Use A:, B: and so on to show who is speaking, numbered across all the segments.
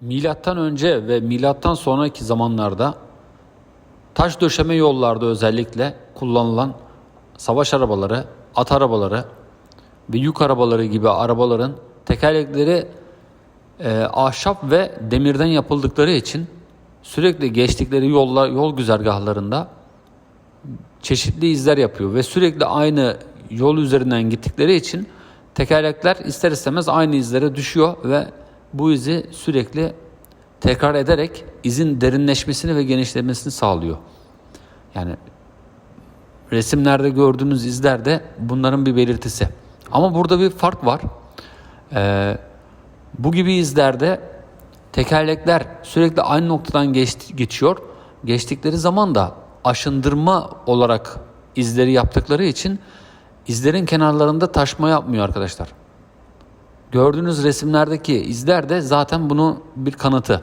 A: Milattan önce ve milattan sonraki zamanlarda taş döşeme yollarda özellikle kullanılan savaş arabaları, at arabaları ve yük arabaları gibi arabaların tekerlekleri e, ahşap ve demirden yapıldıkları için sürekli geçtikleri yollar, yol güzergahlarında çeşitli izler yapıyor ve sürekli aynı yol üzerinden gittikleri için tekerlekler ister istemez aynı izlere düşüyor ve bu izi sürekli tekrar ederek izin derinleşmesini ve genişlemesini sağlıyor. Yani resimlerde gördüğünüz izler de bunların bir belirtisi. Ama burada bir fark var. Ee, bu gibi izlerde tekerlekler sürekli aynı noktadan geçti, geçiyor. Geçtikleri zaman da aşındırma olarak izleri yaptıkları için izlerin kenarlarında taşma yapmıyor arkadaşlar. Gördüğünüz resimlerdeki izler de zaten bunun bir kanıtı.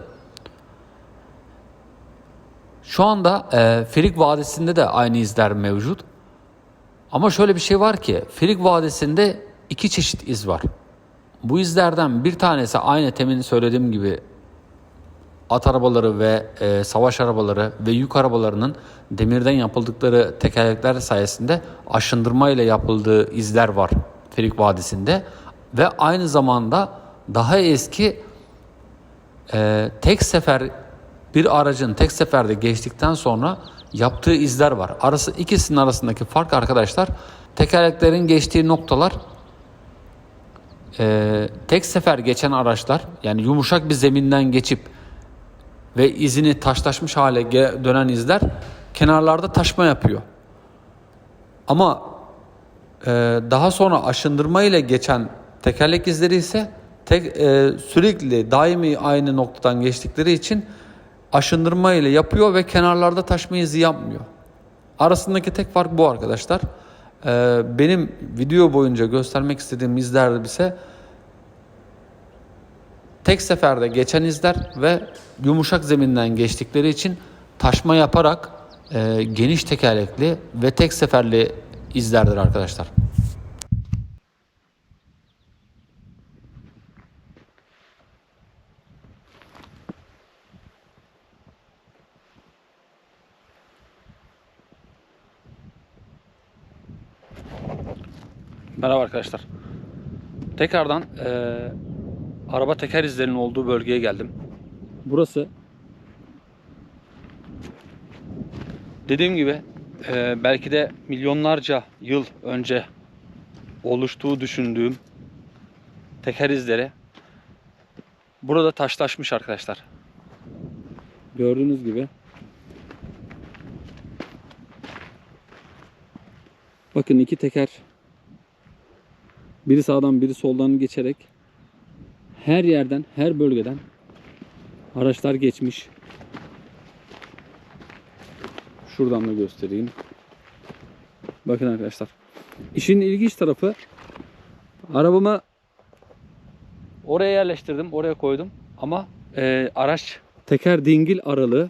A: Şu anda e, Frig Vadisi'nde de aynı izler mevcut. Ama şöyle bir şey var ki Frig Vadisi'nde iki çeşit iz var. Bu izlerden bir tanesi aynı temin söylediğim gibi at arabaları ve e, savaş arabaları ve yük arabalarının demirden yapıldıkları tekerlekler sayesinde aşındırma ile yapıldığı izler var Ferik Vadisi'nde ve aynı zamanda daha eski e, tek sefer bir aracın tek seferde geçtikten sonra yaptığı izler var. Arası ikisinin arasındaki fark arkadaşlar tekerleklerin geçtiği noktalar e, tek sefer geçen araçlar yani yumuşak bir zeminden geçip ve izini taşlaşmış hale dönen izler kenarlarda taşma yapıyor. Ama e, daha sonra aşındırma ile geçen tekerlek izleri ise tek, e, sürekli daimi aynı noktadan geçtikleri için aşındırma ile yapıyor ve kenarlarda taşma izi yapmıyor. Arasındaki tek fark bu arkadaşlar. E, benim video boyunca göstermek istediğim izler ise tek seferde geçen izler ve yumuşak zeminden geçtikleri için taşma yaparak e, geniş tekerlekli ve tek seferli izlerdir arkadaşlar. Merhaba arkadaşlar. Tekrardan eee, araba teker izlerinin olduğu bölgeye geldim. Burası dediğim gibi eee, belki de milyonlarca yıl önce oluştuğu düşündüğüm teker izleri burada taşlaşmış arkadaşlar. Gördüğünüz gibi. Bakın iki teker biri sağdan biri soldan geçerek her yerden, her bölgeden araçlar geçmiş. Şuradan da göstereyim. Bakın arkadaşlar. İşin ilginç tarafı arabamı oraya yerleştirdim, oraya koydum ama e, araç teker dingil aralığı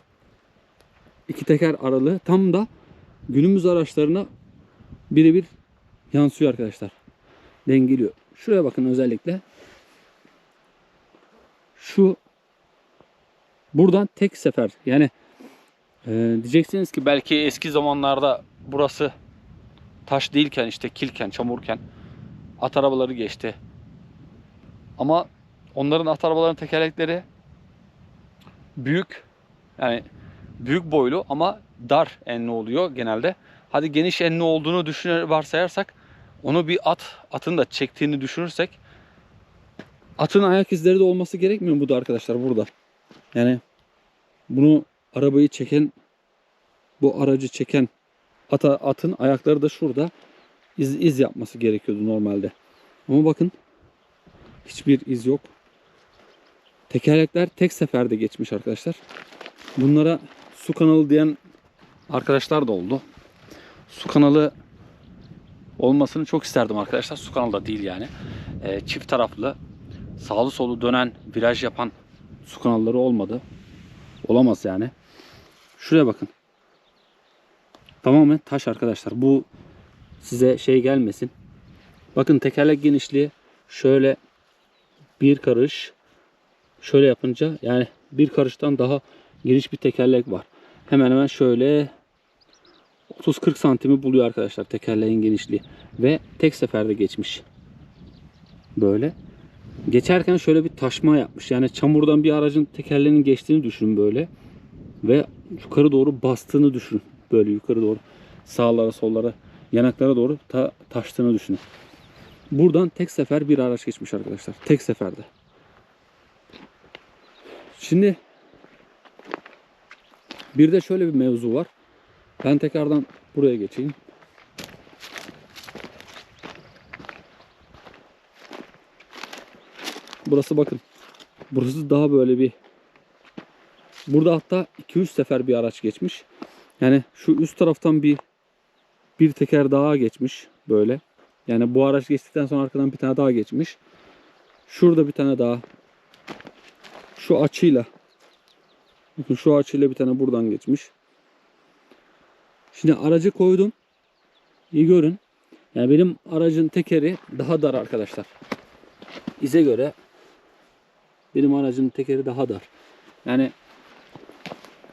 A: iki teker aralığı tam da günümüz araçlarına birebir yansıyor arkadaşlar dengeliyor. Şuraya bakın özellikle. Şu buradan tek sefer yani e, diyeceksiniz ki belki eski zamanlarda burası taş değilken işte kilken, çamurken at arabaları geçti. Ama onların at arabalarının tekerlekleri büyük yani büyük boylu ama dar enli oluyor genelde. Hadi geniş enli olduğunu düşünür varsayarsak onu bir at, atın da çektiğini düşünürsek atın ayak izleri de olması gerekmiyor mu bu da arkadaşlar burada? Yani bunu arabayı çeken bu aracı çeken ata, atın ayakları da şurada iz, iz yapması gerekiyordu normalde. Ama bakın hiçbir iz yok. Tekerlekler tek seferde geçmiş arkadaşlar. Bunlara su kanalı diyen arkadaşlar da oldu. Su kanalı olmasını çok isterdim arkadaşlar. Su kanalı da değil yani. E, çift taraflı sağlı solu dönen viraj yapan su kanalları olmadı. Olamaz yani. Şuraya bakın. Tamamen taş arkadaşlar. Bu size şey gelmesin. Bakın tekerlek genişliği şöyle bir karış
B: şöyle yapınca yani bir karıştan daha geniş bir tekerlek var. Hemen hemen şöyle 30-40 santimi buluyor arkadaşlar tekerleğin genişliği. Ve tek seferde geçmiş. Böyle. Geçerken şöyle bir taşma yapmış. Yani çamurdan bir aracın tekerleğinin geçtiğini düşünün böyle. Ve yukarı doğru bastığını düşünün. Böyle yukarı doğru sağlara sollara yanaklara doğru ta- taştığını düşünün. Buradan tek sefer bir araç geçmiş arkadaşlar. Tek seferde. Şimdi bir de şöyle bir mevzu var. Ben tekrardan buraya geçeyim. Burası bakın. Burası daha böyle bir Burada hatta 2-3 sefer bir araç geçmiş. Yani şu üst taraftan bir bir teker daha geçmiş böyle. Yani bu araç geçtikten sonra arkadan bir tane daha geçmiş. Şurada bir tane daha. Şu açıyla. Bakın şu açıyla bir tane buradan geçmiş. Şimdi aracı koydum. İyi görün. Yani benim aracın tekeri daha dar arkadaşlar. İze göre benim aracın tekeri daha dar. Yani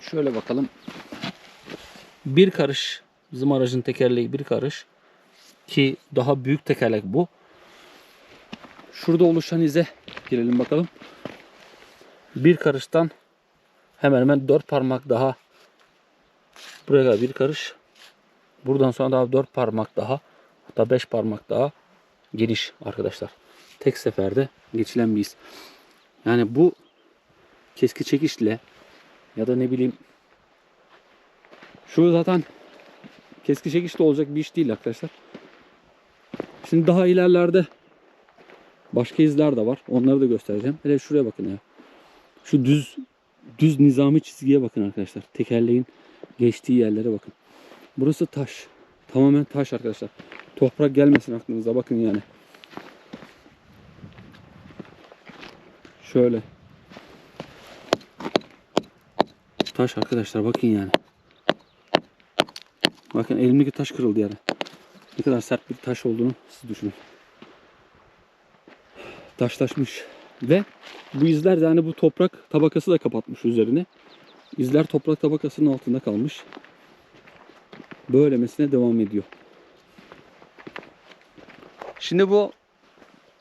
B: şöyle bakalım. Bir karış bizim aracın tekerleği bir karış ki daha büyük tekerlek bu. Şurada oluşan ize girelim bakalım. Bir karıştan hemen hemen dört parmak daha buraya kadar bir karış. Buradan sonra daha dört parmak daha hatta beş parmak daha geniş arkadaşlar. Tek seferde geçilen bir iz. Yani bu keski çekişle ya da ne bileyim şu zaten keski çekişle olacak bir iş değil arkadaşlar. Şimdi daha ilerlerde başka izler de var. Onları da göstereceğim. Hele şuraya bakın ya. Şu düz düz nizami çizgiye bakın arkadaşlar. Tekerleğin geçtiği yerlere bakın. Burası taş. Tamamen taş arkadaşlar. Toprak gelmesin aklınıza bakın yani. Şöyle. Taş arkadaşlar bakın yani. Bakın elimdeki taş kırıldı yani. Ne kadar sert bir taş olduğunu siz düşünün. Taşlaşmış. Ve bu izler yani bu toprak tabakası da kapatmış üzerini. İzler toprak tabakasının altında kalmış. Böylemesine devam ediyor. Şimdi bu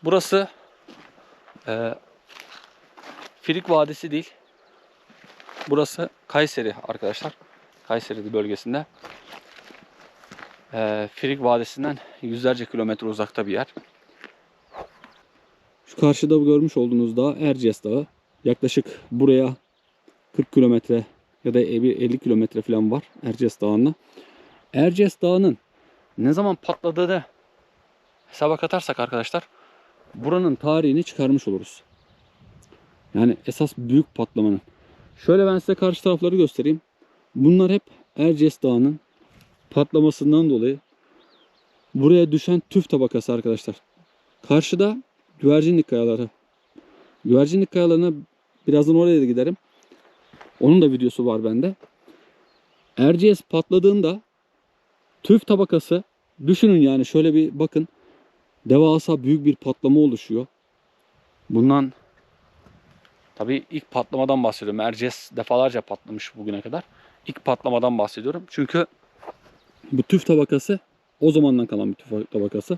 B: burası e, Firik Vadisi değil. Burası Kayseri arkadaşlar. Kayseri bölgesinde. E, Firik Vadisi'nden yüzlerce kilometre uzakta bir yer. Şu karşıda görmüş olduğunuz dağ Erciyes Dağı. Yaklaşık buraya 40 kilometre ya da 50 kilometre falan var Erciyes Dağı'na. Erciyes Dağı'nın ne zaman patladığını hesaba katarsak arkadaşlar buranın tarihini çıkarmış oluruz. Yani esas büyük patlamanın. Şöyle ben size karşı tarafları göstereyim. Bunlar hep Erciyes Dağı'nın patlamasından dolayı buraya düşen tüf tabakası arkadaşlar. Karşıda güvercinlik kayaları. Güvercinlik kayalarına birazdan oraya da giderim. Onun da videosu var bende. Erciyes patladığında tüf tabakası düşünün yani şöyle bir bakın. Devasa büyük bir patlama oluşuyor. Bundan tabii ilk patlamadan bahsediyorum. Erciyes defalarca patlamış bugüne kadar. İlk patlamadan bahsediyorum. Çünkü bu tüf tabakası o zamandan kalan bir tüf tabakası.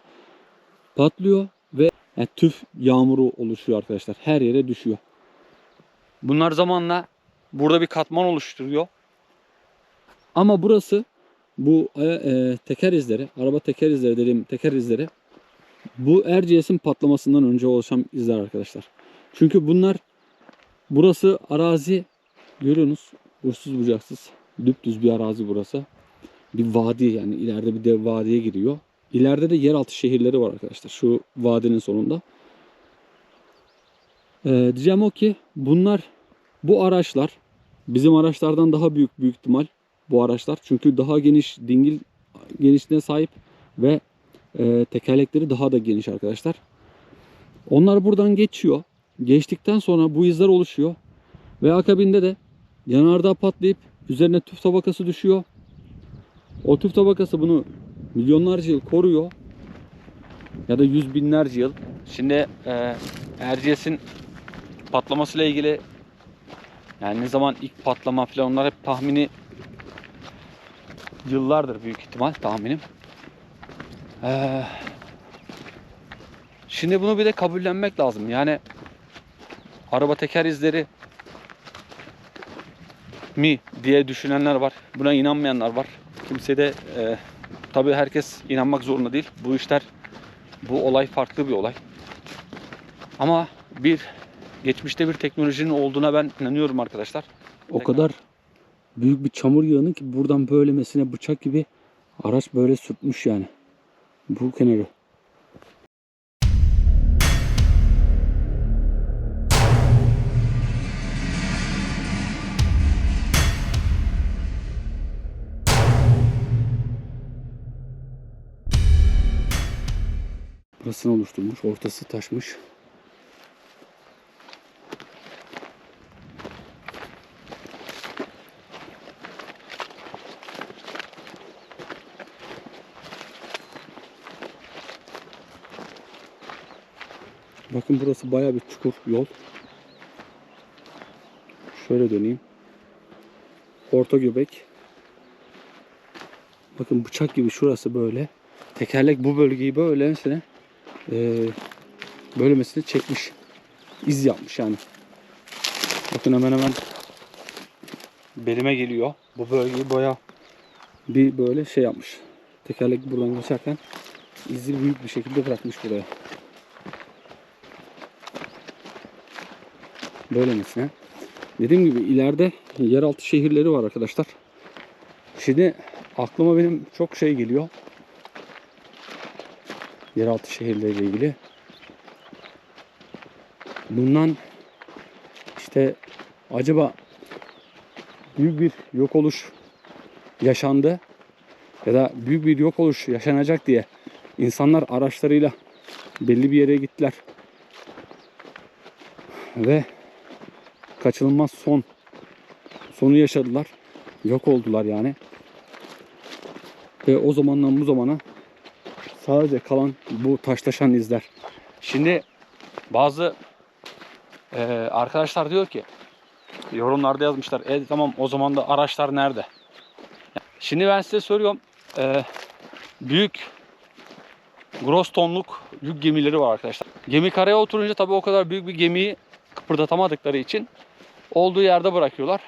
B: Patlıyor ve yani tüf yağmuru oluşuyor arkadaşlar. Her yere düşüyor. Bunlar zamanla burada bir katman oluşturuyor. Ama burası bu e, e, teker izleri, araba teker izleri dediğim teker izleri bu Erciyes'in patlamasından önce oluşan izler arkadaşlar. Çünkü bunlar burası arazi görüyorsunuz uçsuz bucaksız düptüz bir arazi burası. Bir vadi yani ileride bir dev vadiye giriyor. İleride de yeraltı şehirleri var arkadaşlar şu vadinin sonunda. Ee, diyeceğim o ki bunlar bu araçlar bizim araçlardan daha büyük büyük ihtimal bu araçlar. Çünkü daha geniş dingil genişliğine sahip ve e, tekerlekleri daha da geniş arkadaşlar. Onlar buradan geçiyor. Geçtikten sonra bu izler oluşuyor. Ve akabinde de yanardağ patlayıp üzerine tüf tabakası düşüyor. O tüf tabakası bunu milyonlarca yıl koruyor. Ya da yüz binlerce yıl. Şimdi e, Erciyes'in
A: patlamasıyla ilgili yani ne zaman ilk patlama falan onlar hep tahmini yıllardır büyük ihtimal tahminim. Ee, şimdi bunu bir de kabullenmek lazım. Yani araba teker izleri mi diye düşünenler var. Buna inanmayanlar var. Kimse de e, tabii herkes inanmak zorunda değil. Bu işler bu olay farklı bir olay. Ama bir geçmişte bir teknolojinin olduğuna ben inanıyorum arkadaşlar.
B: O kadar büyük bir çamur yağını ki buradan böylemesine bıçak gibi araç böyle sürtmüş yani. Bu kenarı. Burasını oluşturmuş. Ortası taşmış. Bakın burası bayağı bir çukur yol. Şöyle döneyim. Orta göbek. Bakın bıçak gibi şurası böyle. Tekerlek bu bölgeyi böyle mesela eee böylemesine çekmiş. İz yapmış yani. Bakın hemen hemen belime geliyor. Bu bölgeyi bayağı bir böyle şey yapmış. Tekerlek buradan geçerken izi büyük bir şekilde bırakmış buraya. Böylemesine. Dediğim gibi ileride yeraltı şehirleri var arkadaşlar. Şimdi aklıma benim çok şey geliyor. Yeraltı şehirleriyle ilgili. Bundan işte acaba büyük bir yok oluş yaşandı ya da büyük bir yok oluş yaşanacak diye insanlar araçlarıyla belli bir yere gittiler. Ve kaçınılmaz son sonu yaşadılar. Yok oldular yani. Ve o zamandan bu zamana sadece kalan bu taşlaşan izler.
A: Şimdi bazı e, arkadaşlar diyor ki yorumlarda yazmışlar. E tamam o zaman da araçlar nerede? Şimdi ben size soruyorum. E, büyük gross tonluk yük gemileri var arkadaşlar. Gemi karaya oturunca tabii o kadar büyük bir gemiyi kıpırdatamadıkları için olduğu yerde bırakıyorlar.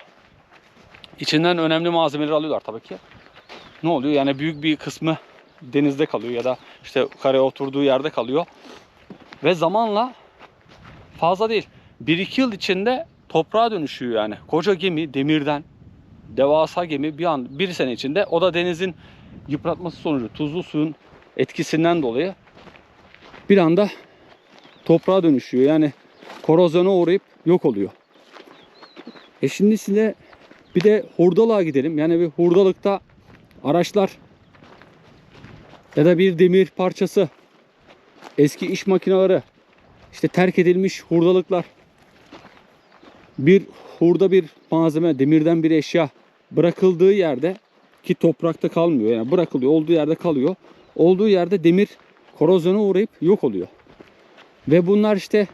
A: İçinden önemli malzemeleri alıyorlar tabii ki. Ne oluyor? Yani büyük bir kısmı denizde kalıyor ya da işte karaya oturduğu yerde kalıyor. Ve zamanla fazla değil. 1-2 yıl içinde toprağa dönüşüyor yani. Koca gemi demirden devasa gemi bir an bir sene içinde o da denizin yıpratması sonucu tuzlu suyun etkisinden dolayı
B: Bir anda toprağa dönüşüyor. Yani korozyona uğrayıp yok oluyor. E şimdi size bir de hurdalığa gidelim. Yani bir hurdalıkta araçlar ya da bir demir parçası, eski iş makineleri, işte terk edilmiş hurdalıklar, bir hurda bir malzeme, demirden bir eşya bırakıldığı yerde ki toprakta kalmıyor. Yani bırakılıyor, olduğu yerde kalıyor. Olduğu yerde demir korozyona uğrayıp yok oluyor. Ve bunlar işte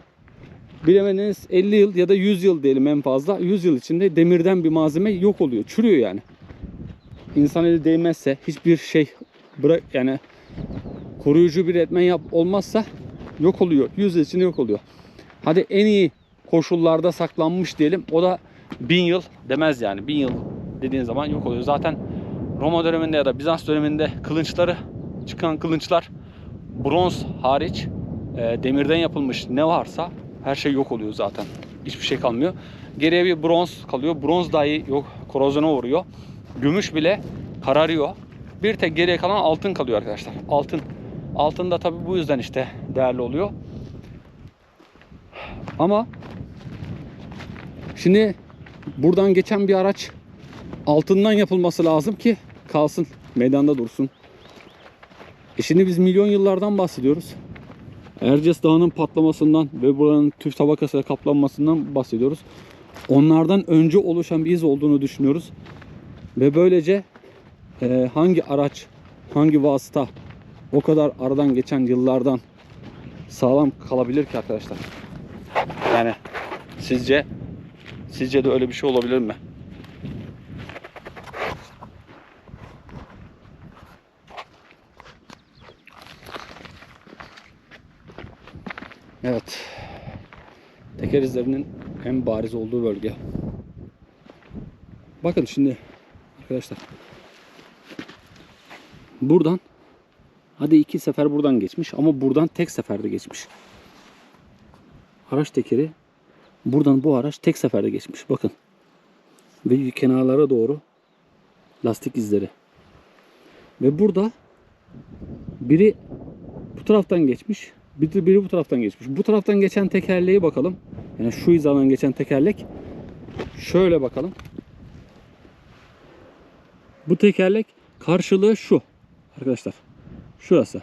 B: bilemediniz 50 yıl ya da 100 yıl diyelim en fazla. 100 yıl içinde demirden bir malzeme yok oluyor. Çürüyor yani. İnsan eli değmezse hiçbir şey bırak yani koruyucu bir etmen yap olmazsa yok oluyor. 100 yıl içinde yok oluyor. Hadi en iyi koşullarda saklanmış diyelim. O da 1000 yıl demez yani. 1000 yıl dediğin zaman yok oluyor. Zaten Roma döneminde ya da Bizans döneminde kılınçları çıkan kılınçlar bronz hariç e, demirden yapılmış ne varsa her şey yok oluyor zaten. Hiçbir şey kalmıyor. Geriye bir bronz kalıyor. Bronz dahi yok korozyona uğruyor. Gümüş bile kararıyor. Bir tek geriye kalan altın kalıyor arkadaşlar. Altın. Altın da tabii bu yüzden işte değerli oluyor. Ama şimdi buradan geçen bir araç altından yapılması lazım ki kalsın, meydanda dursun. E şimdi biz milyon yıllardan bahsediyoruz. Erciyes Dağı'nın patlamasından ve buranın tüf tabakasıyla kaplanmasından bahsediyoruz. Onlardan önce oluşan bir iz olduğunu düşünüyoruz. Ve böylece e, hangi araç, hangi vasıta o kadar aradan geçen yıllardan sağlam kalabilir ki arkadaşlar?
A: Yani
B: Sizce sizce de öyle bir şey olabilir mi? Evet. Teker izlerinin en bariz olduğu bölge. Bakın şimdi arkadaşlar. Buradan hadi iki sefer buradan geçmiş ama buradan tek seferde geçmiş. Araç tekeri buradan bu araç tek seferde geçmiş. Bakın. Ve kenarlara doğru lastik izleri. Ve burada biri bu taraftan geçmiş. Biri, biri bu taraftan geçmiş. Bu taraftan geçen tekerleğe bakalım. Yani şu hizadan geçen tekerlek. Şöyle bakalım. Bu tekerlek karşılığı şu. Arkadaşlar. Şurası.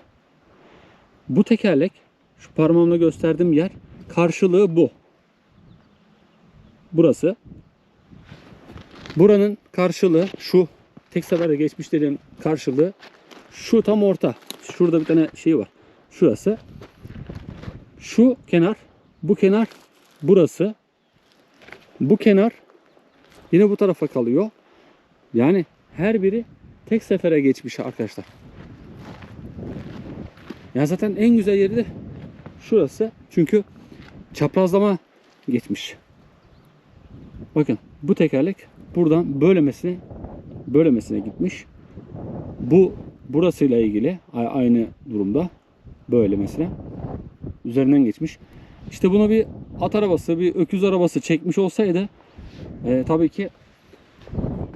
B: Bu tekerlek şu parmağımla gösterdiğim yer karşılığı bu. Burası. Buranın karşılığı şu tek seferde geçmiş dediğim karşılığı şu tam orta. Şurada bir tane şey var. Şurası. Şu kenar, bu kenar burası. Bu kenar yine bu tarafa kalıyor. Yani her biri tek sefere geçmiş arkadaşlar. Ya zaten en güzel yeri de şurası. Çünkü çaprazlama geçmiş. Bakın bu tekerlek buradan böylemesine böylemesine gitmiş. Bu burasıyla ilgili aynı durumda böylemesine üzerinden geçmiş. İşte bunu bir at arabası, bir öküz arabası çekmiş olsaydı e, tabii ki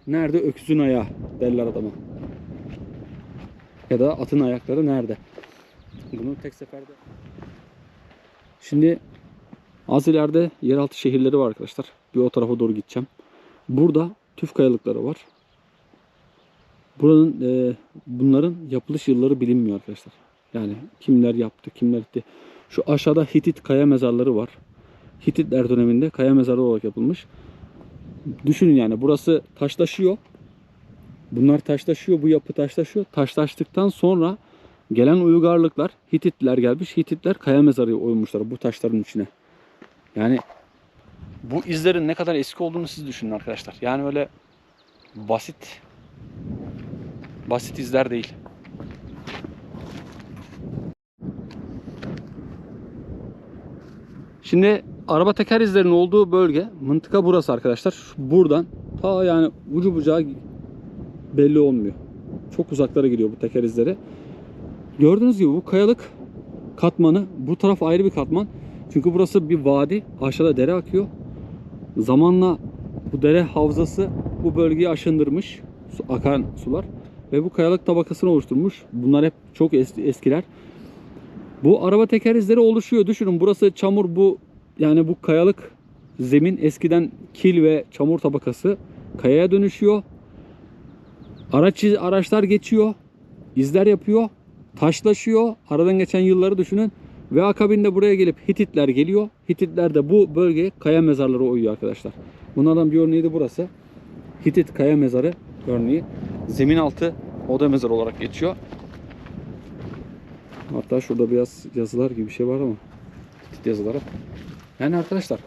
B: nerede öküzün ayağı derler adama. Ya da atın ayakları nerede? Bunu tek seferde. Şimdi az ileride yeraltı şehirleri var arkadaşlar. Bir o tarafa doğru gideceğim. Burada tüf kayalıkları var. Buranın e, bunların yapılış yılları bilinmiyor arkadaşlar. Yani kimler yaptı, kimler etti. Şu aşağıda Hitit kaya mezarları var. Hititler döneminde kaya mezarı olarak yapılmış. Düşünün yani burası taşlaşıyor. Bunlar taşlaşıyor, bu yapı taşlaşıyor. Taşlaştıktan sonra gelen uygarlıklar Hititler gelmiş. Hititler kaya mezarı oymuşlar bu taşların içine. Yani bu izlerin ne kadar eski olduğunu siz düşünün arkadaşlar. Yani öyle basit basit izler değil. Şimdi araba teker izlerinin olduğu bölge mıntıka burası arkadaşlar. Buradan ta yani ucu bucağı belli olmuyor. Çok uzaklara gidiyor bu teker izleri. Gördüğünüz gibi bu kayalık katmanı bu taraf ayrı bir katman. Çünkü burası bir vadi. Aşağıda dere akıyor. Zamanla bu dere havzası bu bölgeyi aşındırmış. Su, akan sular. Ve bu kayalık tabakasını oluşturmuş. Bunlar hep çok es- eskiler. Bu araba teker izleri oluşuyor. Düşünün burası çamur bu yani bu kayalık zemin eskiden kil ve çamur tabakası kayaya dönüşüyor. Araç araçlar geçiyor. izler yapıyor. Taşlaşıyor. Aradan geçen yılları düşünün. Ve akabinde buraya gelip Hititler geliyor. Hititler de bu bölgeye kaya mezarları oyuyor arkadaşlar. Bunlardan bir örneği de burası. Hitit kaya mezarı örneği. Zemin altı oda mezarı olarak geçiyor. Hatta şurada biraz yazılar gibi bir şey var ama Hitit yazıları. Yani arkadaşlar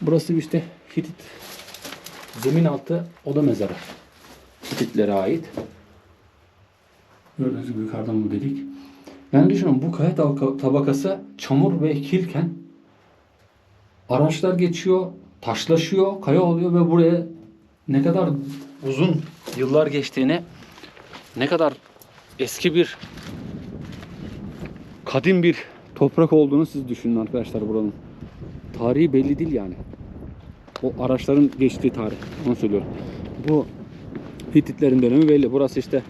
B: burası işte Hitit zemin altı oda mezarı. Hititlere ait. Gördüğünüz gibi yukarıdan bu dedik. Yani düşünün bu kaya tabaka- tabakası çamur ve kilken araçlar geçiyor, taşlaşıyor, kaya oluyor ve buraya ne kadar uzun yıllar geçtiğini, ne kadar eski bir kadim bir toprak olduğunu siz düşünün arkadaşlar buranın. Tarihi belli değil yani. O araçların geçtiği tarih. Onu söylüyorum. Bu Hititlerin dönemi belli. Burası işte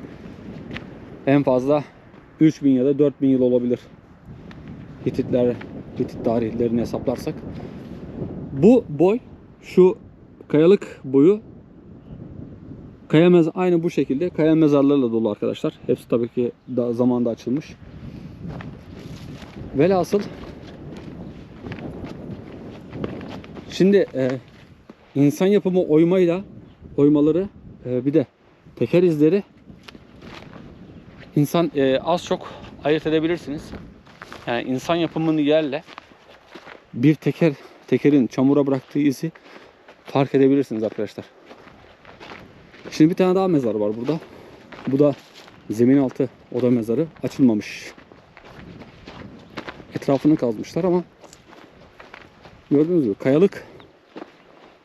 B: en fazla 3000 ya da 4000 yıl olabilir. Hititler Hitit tarihlerini hesaplarsak. Bu boy şu kayalık boyu kaya aynı bu şekilde kaya mezarlarıyla dolu arkadaşlar. Hepsi tabii ki da zamanda açılmış. Velhasıl şimdi e, insan yapımı oymayla oymaları e, bir de teker izleri insan e, az çok ayırt edebilirsiniz. Yani insan yapımını yerle bir teker tekerin çamura bıraktığı izi fark edebilirsiniz arkadaşlar. Şimdi bir tane daha mezar var burada. Bu da zemin altı oda mezarı açılmamış. Etrafını kazmışlar ama gördüğünüz gibi kayalık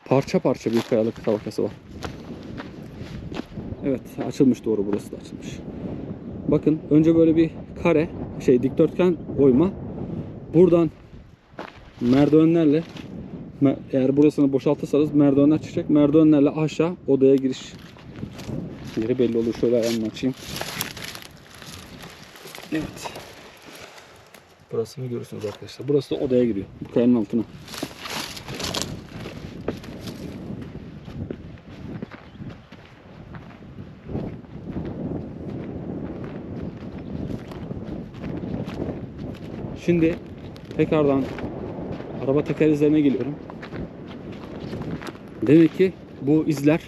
B: parça parça bir kayalık tabakası var. Evet açılmış doğru burası da açılmış. Bakın önce böyle bir kare şey dikdörtgen oyma. Buradan merdivenlerle me- eğer burasını boşaltırsanız merdivenler çıkacak. Merdivenlerle aşağı odaya giriş yeri belli olur. Şöyle ayağımı açayım. Evet. Burasını görürsünüz arkadaşlar. Burası da odaya giriyor. Bu kayanın altına. Şimdi tekrardan araba teker izlerine geliyorum. Demek ki bu izler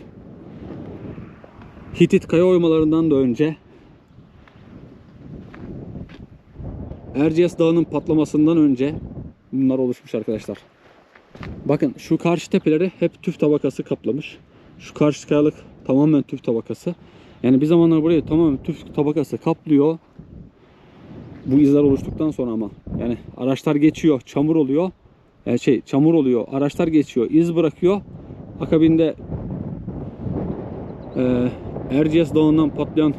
B: Hitit kaya oymalarından da önce Erciyes Dağı'nın patlamasından önce bunlar oluşmuş arkadaşlar. Bakın şu karşı tepeleri hep tüf tabakası kaplamış. Şu karşı kayalık tamamen tüf tabakası. Yani bir zamanlar burayı tamamen tüf tabakası kaplıyor. Bu izler oluştuktan sonra ama yani araçlar geçiyor, çamur oluyor. Yani şey çamur oluyor, araçlar geçiyor, iz bırakıyor. Akabinde e, Erciyes Dağı'ndan patlayan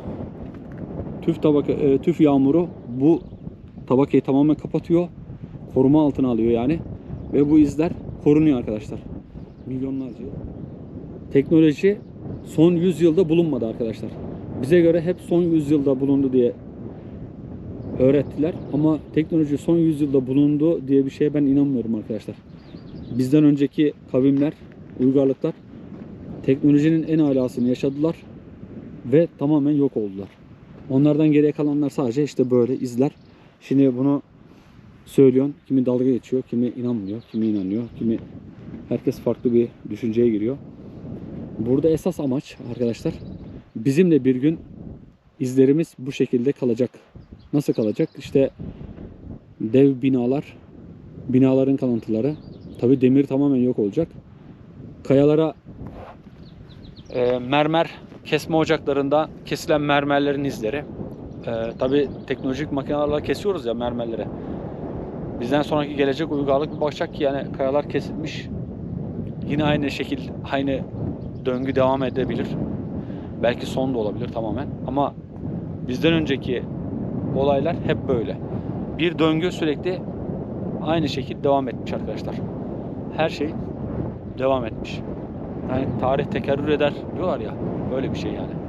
B: tüf tabaka e, tüf yağmuru bu tabakayı tamamen kapatıyor. Koruma altına alıyor yani. Ve bu izler korunuyor arkadaşlar. Milyonlarca. Teknoloji son 100 yılda bulunmadı arkadaşlar. Bize göre hep son 100 yılda bulundu diye öğrettiler. Ama teknoloji son yüzyılda bulundu diye bir şeye ben inanmıyorum arkadaşlar. Bizden önceki kavimler, uygarlıklar teknolojinin en alasını yaşadılar ve tamamen yok oldular. Onlardan geriye kalanlar sadece işte böyle izler. Şimdi bunu söylüyorsun. Kimi dalga geçiyor, kimi inanmıyor, kimi inanıyor, kimi herkes farklı bir düşünceye giriyor. Burada esas amaç arkadaşlar bizim de bir gün izlerimiz bu şekilde kalacak. Nasıl kalacak? İşte dev binalar, binaların kalıntıları. Tabi demir tamamen yok olacak. Kayalara e, mermer kesme ocaklarında kesilen mermerlerin izleri. E, Tabi teknolojik makinelerle kesiyoruz ya mermerleri. Bizden sonraki gelecek uygarlık bir bakacak ki yani kayalar kesilmiş. Yine aynı şekil, aynı döngü devam edebilir. Belki son da olabilir tamamen. Ama bizden önceki olaylar hep böyle. Bir döngü sürekli aynı şekilde devam etmiş arkadaşlar. Her şey devam etmiş. Yani tarih tekerrür eder diyorlar ya. Böyle bir şey yani.